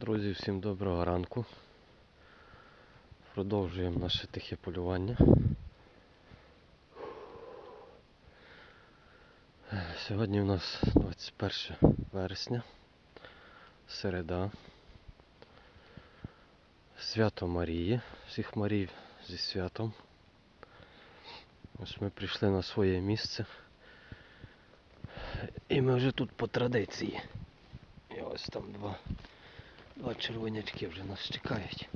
Друзі, всім доброго ранку. Продовжуємо наше тихе полювання. Сьогодні у нас 21 вересня, середа. Свято Марії. Всіх Марій зі святом. Ось ми прийшли на своє місце. І ми вже тут по традиції. І ось там два. Два червонячки вже нас чекають.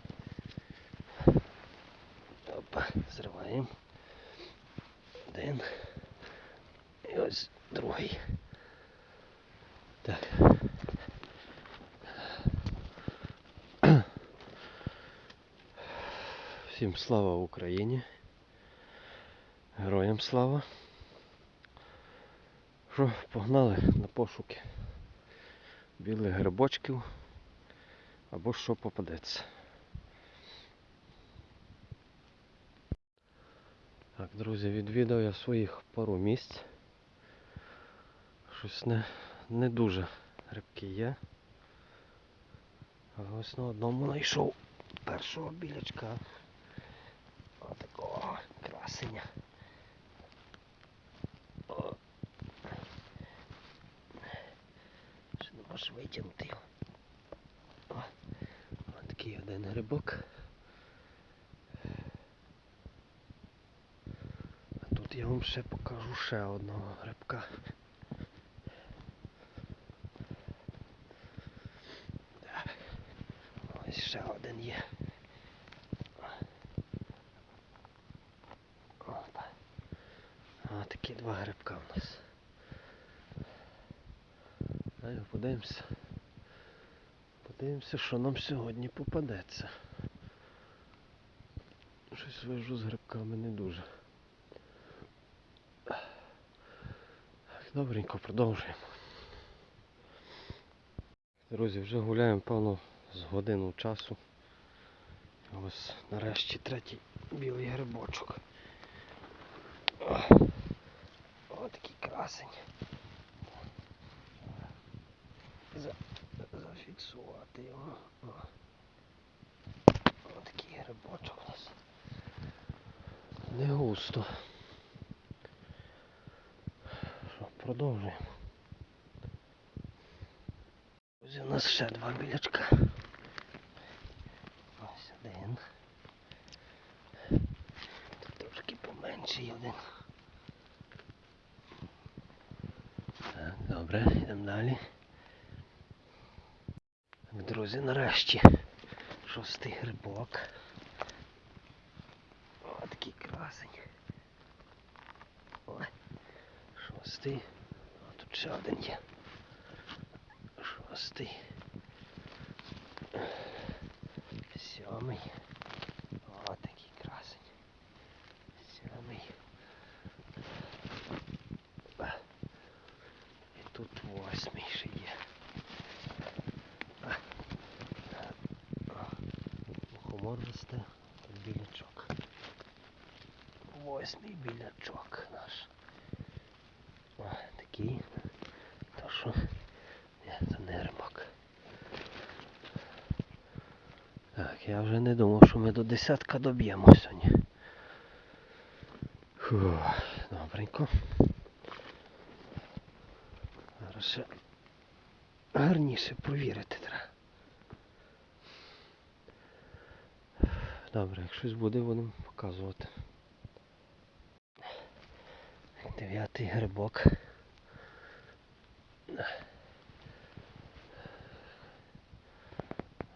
Опа, зриваємо. Один. І ось другий. Так. Всім слава Україні. Героям слава. Що, погнали на пошуки білих грибочків або що попадеться. Так, друзі, відвідав я своїх пару місць. Щось не, не дуже грибки є. Але ось на одному знайшов першого білячка. Отакого красення. Ще не можеш витягнути його. Один грибок. А тут я вам ще покажу ще одного грибка. Ось ще один є. Опа. А такі два грибка у нас. Далі подивимося. Подивимося, що нам сьогодні попадеться. Щось вижу з грибками не дуже. Добренько, продовжуємо. Друзі, вже гуляємо, певно, з годину часу. Ось нарешті третій білий грибочок. О, такий красень. Зафіксувати його. О. О, такий грибочок у нас. Не густо. Що, продовжуємо. Ось у нас ще два білячка. Ось один. Тут трошки поменший один. Так, добре, йдемо далі. Так, друзі, нарешті шостий грибок. О, такий красень. Ой, шостий. О, тут ще один є. Шостий. Сьомий. О, такий красень. Сьомий. А. І тут восьмий ще є. А. А. Мухомор росте, білячок. Восьмий білячок наш. О, такий. То що? Ні, це не грибок. Так, я вже не думав, що ми до десятка доб'ємо сьогодні. Фу, добренько. Зараз ще гарніше провірити Добре, як щось буде, будемо показувати. Дев'ятий грибок.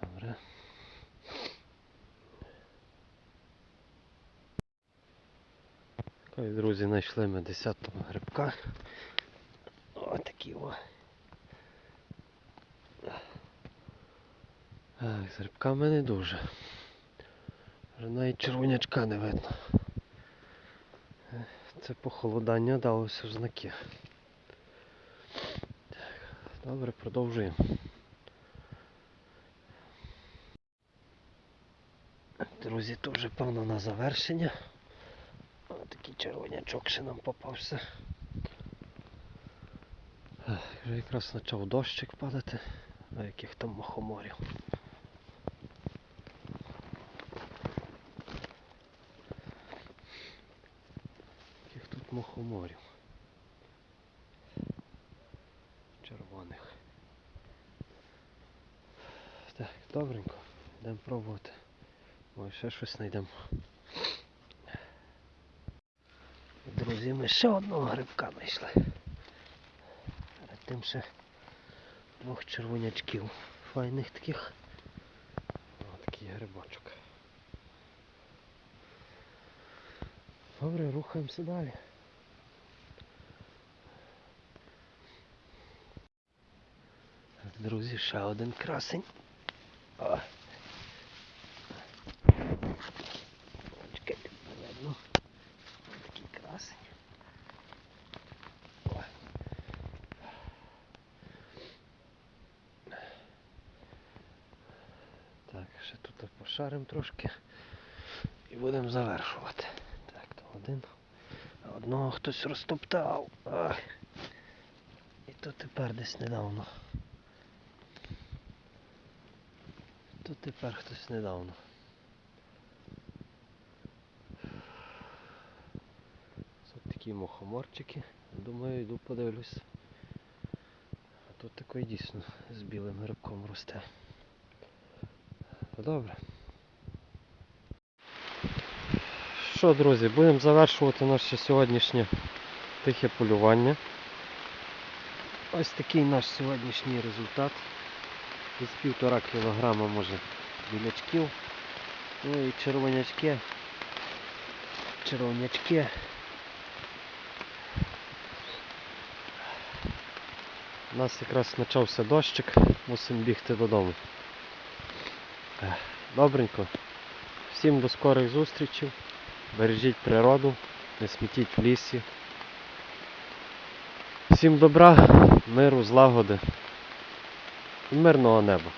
Добре. Ой, друзі, знайшли ми 10-го грибка. Ось такі о. Так, з грибками не дуже. Вже навіть червонячка не видно. Це похолодання далося в знаки. Так, добре, продовжуємо. Друзі, то вже певно на завершення. Ось такий червонячок ще нам попався. Вже якраз почав дощик падати, а яких там мухоморів. Мухоморів. Червоних. Так, добренько. Йдемо пробувати. Може ще щось знайдемо. Друзі, ми ще одного грибка знайшли. Перед тим ще двох червонячків. Файних таких. О, такий грибочок. Добре, рухаємося далі. Друзі, ще один красень. О. Чекайте, видно. Такий красень. О. Так, ще тут пошаримо трошки і будемо завершувати. Так, то один. Одного хтось розтоптав. Ах. І то тепер десь недавно. То тепер хтось недавно. Ось такі мухоморчики. Думаю, йду подивлюсь. Тут такий дійсно з білим грибком росте. Добре. Що, друзі, будемо завершувати наше сьогоднішнє тихе полювання. Ось такий наш сьогоднішній результат. Десь півтора кілограма може білячків. Ну і червонячки. Червонячки. У нас якраз почався дощик, мусимо бігти додому. Добренько. Всім до скорих зустрічей. Бережіть природу, не смітіть в лісі. Всім добра, миру, злагоди і мирного неба.